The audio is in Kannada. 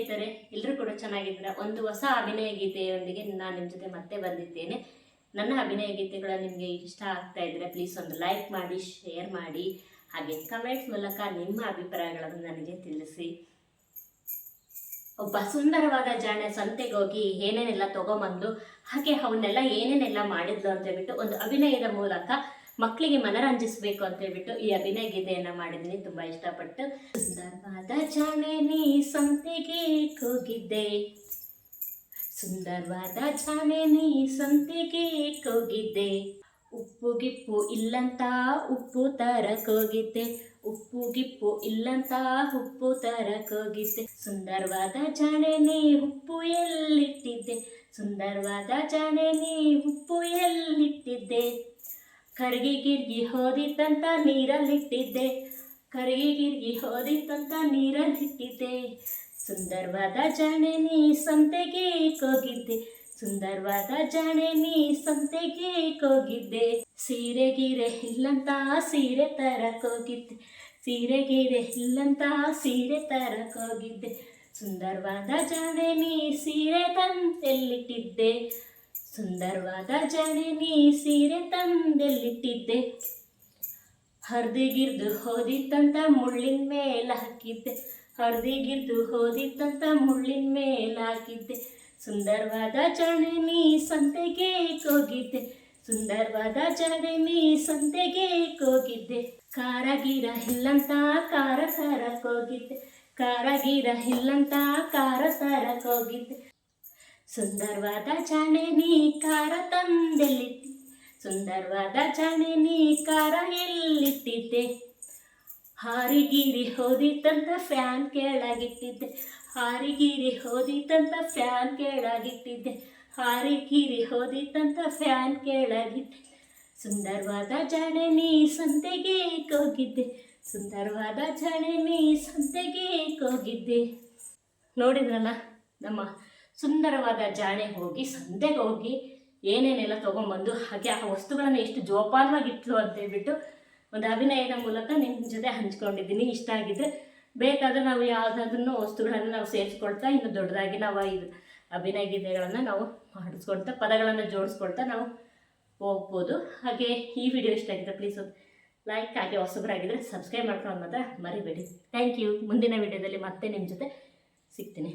ಸ್ನೇಹಿತರೆ ಎಲ್ಲರೂ ಕೂಡ ಚೆನ್ನಾಗಿದ್ದೀರಾ? ಒಂದು ಹೊಸ ಅಭಿನಯ ಗೀತೆಯೊಂದಿಗೆ ನಾನು ನಿಮ್ಮ ಜೊತೆ ಮತ್ತೆ ಬಂದಿದ್ದೇನೆ. ನನ್ನ ಅಭಿನಯ ಗೀತೆಗಳು ನಿಮಗೆ ಇಷ್ಟ ಆಗ್ತಾ ಇದ್ದರೆ ಪ್ಲೀಸ್ ಒಂದು ಲೈಕ್ ಮಾಡಿ ಶೇರ್ ಮಾಡಿ, ಹಾಗೆ ಕಮೆಂಟ್ಸ್ ಮೂಲಕ ನಿಮ್ಮ ಅಭಿಪ್ರಾಯಗಳನ್ನು ನನಗೆ ತಿಳಿಸಿ. ಒಬ್ಬ ಸುಂದರವಾದ ಜಾಣೆ ಸಂತೆಗೆ ಹೋಗಿ ಏನೇನೆಲ್ಲ ತಗೊಂಬಂದು ಹಾಗೆ ಅವನ್ನೆಲ್ಲ ಏನೇನೆಲ್ಲ ಮಾಡಿದ್ಲು ಅಂತ ಹೇಳ್ಬಿಟ್ಟು ಒಂದು ಅಭಿನಯದ ಮೂಲಕ ಮಕ್ಕಳಿಗೆ ಮನರಂಜಿಸಬೇಕು ಅಂತ ಹೇಳ್ಬಿಟ್ಟು ಈ ಅಭಿನಯ ಗೀತೆಯನ್ನು ಮಾಡಿದ್ದೀನಿ. ತುಂಬಾ ಇಷ್ಟಪಟ್ಟು ಸುಂದರವಾದ ಜಾಣೆ ನೀ ಸಂತೆಗೆ ಕೂಗಿದ್ದೆ. ಸುಂದರವಾದ ಜಾಣೆ ನೀ ಸಂತೆಗೆ ಕೂಗಿದ್ದೆ. ಉಪ್ಪು ಗಿಪ್ಪು ಇಲ್ಲಂತ ಉಪ್ಪು ತರಕೋಗಿದ್ದೆ ಉಪ್ಪು ಗಿಪ್ಪು ಇಲ್ಲಂತ ಉಪ್ಪು ತರಕೋಗಿದ್ದೆ ಸುಂದರವಾದ ಜಾಣೆ ನೀ ಉಪ್ಪು ಎಲ್ಲಿಟ್ಟಿದ್ದೆ? ಸುಂದರವಾದ ಜಾಣೆ ನೀ ಉಪ್ಪು ಎಲ್ಲಿಟ್ಟಿದ್ದೆ? ಕರ್ಗಿ ಗಿರ್ಗಿ ಹೋದಿತ್ತಂತ ನೀರಲ್ಲಿಟ್ಟಿದ್ದೆ. ಕರ್ಗಿ ಗಿರ್ಗಿ ಹೋದಿತ್ತಂತ ನೀರಲ್ಲಿಟ್ಟಿದ್ದೆ. ಸುಂದರವಾದ ಜಾಣೆ ನೀ ಸಂತೆಗೆ ಹೋಗಿದ್ದೆ ಸುಂದರವಾದ ಜಾಣೆ ನೀ ಸಂತೆಗೆ ಹೋಗಿದ್ದೆ ಸೀರೆ ಗಿರೆ ಇಲ್ಲಂತ ಸೀರೆ ತರಕೋಗಿದ್ದೆ ಸೀರೆ ಗಿರೆ ಇಲ್ಲಂತ ಸೀರೆ ತರ ಕೋಗಿದ್ದೆ. ಸುಂದರವಾದ ಜಾಣೆ ನೀ ಸೀರೆ ತಂದೆಲ್ಲಿಟ್ಟಿದ್ದೆ ಸುಂದರವಾದ ಜಾಣೆ ನೀ ಸೀರೆ ತಂದೆಲ್ಲಿಟ್ಟಿದ್ದೆ. ಹರ್ದಿಗಿರ್ದು ಹೋದಿತ್ತಂತ ಮುಳ್ಳಿನ ಮೇಲೆ ಹಾಕಿದ್ದೆ. ಹರ್ದಿಗಿರ್ದು ಹೋದಿತ್ತಂತ ಮುಳ್ಳಿನ ಮೇಲೆ ಹಾಕಿದ್ದೆ. ಸುಂದರವಾದ ಜಾಣೆ ನೀ ಸಂತೆಗೆ ಹೋಗಿದ್ದೆ. ಸುಂದರವಾದ ಜನನಿ ಸಂತೆಗೆ ಹೋಗಿದ್ದೆ. ಗಿರ ಇಲ್ಲಂತ ಕಾರ ಸರಕೋಗಿದ್ದೆ ಹೋಗಿದ್ದೆ. ಗಿರ ಇಲ್ಲಂತ ಕಾರ ಸರಕೋಗಿದ್ದೆ ಸುಂದರವಾದ ಚಾಣೆ ನೀ ಕಾರ ತಂದೆಲ್ಲಿತ್ತಿ ಸುಂದರವಾದ ಚಾಣೆ ನೀ ಕಾರ ಎಲ್ಲಿಟ್ಟಿದ್ದೆ ಹಾರಿಗಿರಿ ಹೋದಿತ್ತಂತ ಫ್ಯಾನ್ ಕೆಳಗಿಟ್ಟಿದ್ದೆ. ಹಾರಿಗಿರಿ ಹೋದಿತ್ತಂತ ಫ್ಯಾನ್ ಕೆಳಗಿಟ್ಟಿದ್ದೆ. ಹಾರಿಗಿರಿ ಹೋದಿತ್ತಂತ ಫ್ಯಾನ್ ಕೇಳಾಗಿದ್ದೆ. ಸುಂದರವಾದ ಜಾಣೆ ನೀ ಸಂತೆಗೆ ಹೋಗಿದ್ದೆ ಸುಂದರವಾದ ಜಾಣೆ ನೀ ಸಂತೆಗೆ ಹೋಗಿದ್ದೆ ನೋಡಿದ್ರಲ್ಲ ನಮ್ಮ ಸುಂದರವಾದ ಜಾಣೆ ಹೋಗಿ, ಸಂತೆಗೆ ಹೋಗಿ ಏನೇನೆಲ್ಲ ತೊಗೊಂಬಂದು ಹಾಗೆ ಆ ವಸ್ತುಗಳನ್ನು ಎಷ್ಟು ಜೋಪಾನವಾಗಿ ಇಟ್ಲು ಅಂತ ಹೇಳ್ಬಿಟ್ಟು ಒಂದು ಅಭಿನಯದ ಮೂಲಕ ನಿಮ್ಮ ಜೊತೆ ಹಂಚ್ಕೊಂಡಿದ್ದೀನಿ. ಇಷ್ಟ ಆಗಿದ್ರೆ ಬೇಕಾದರೆ ನಾವು ಯಾವುದಾದ್ರೂ ವಸ್ತುಗಳನ್ನು ನಾವು ಸೇರಿಸ್ಕೊಳ್ತಾ, ಇನ್ನು ದೊಡ್ಡದಾಗಿ ನಾವು ಇದು ಅಭಿನಯ ಗೀತೆಗಳನ್ನು ನಾವು ಮಾಡಿಸ್ಕೊಳ್ತಾ ಪದಗಳನ್ನು ಜೋಡಿಸ್ಕೊಳ್ತಾ ನಾವು ಹೋಗ್ಬೋದು. ಹಾಗೆ ಈ ವಿಡಿಯೋ ಇಷ್ಟ ಆಗಿದೆ ಪ್ಲೀಸ್ ಒಂದು ಲೈಕ್ ಹಾಗೆ ಹೊಸಬರಾಗಿದ್ದರೆ ಸಬ್ಸ್ಕ್ರೈಬ್ ಮಾಡ್ಕೊಂಡು ಮಾತ್ರ ಮರಿಬೇಡಿ. ಥ್ಯಾಂಕ್ ಯು ಮುಂದಿನ ವಿಡಿಯೋದಲ್ಲಿ ಮತ್ತೆ ನಿಮ್ಮ ಜೊತೆ ಸಿಗ್ತೀನಿ.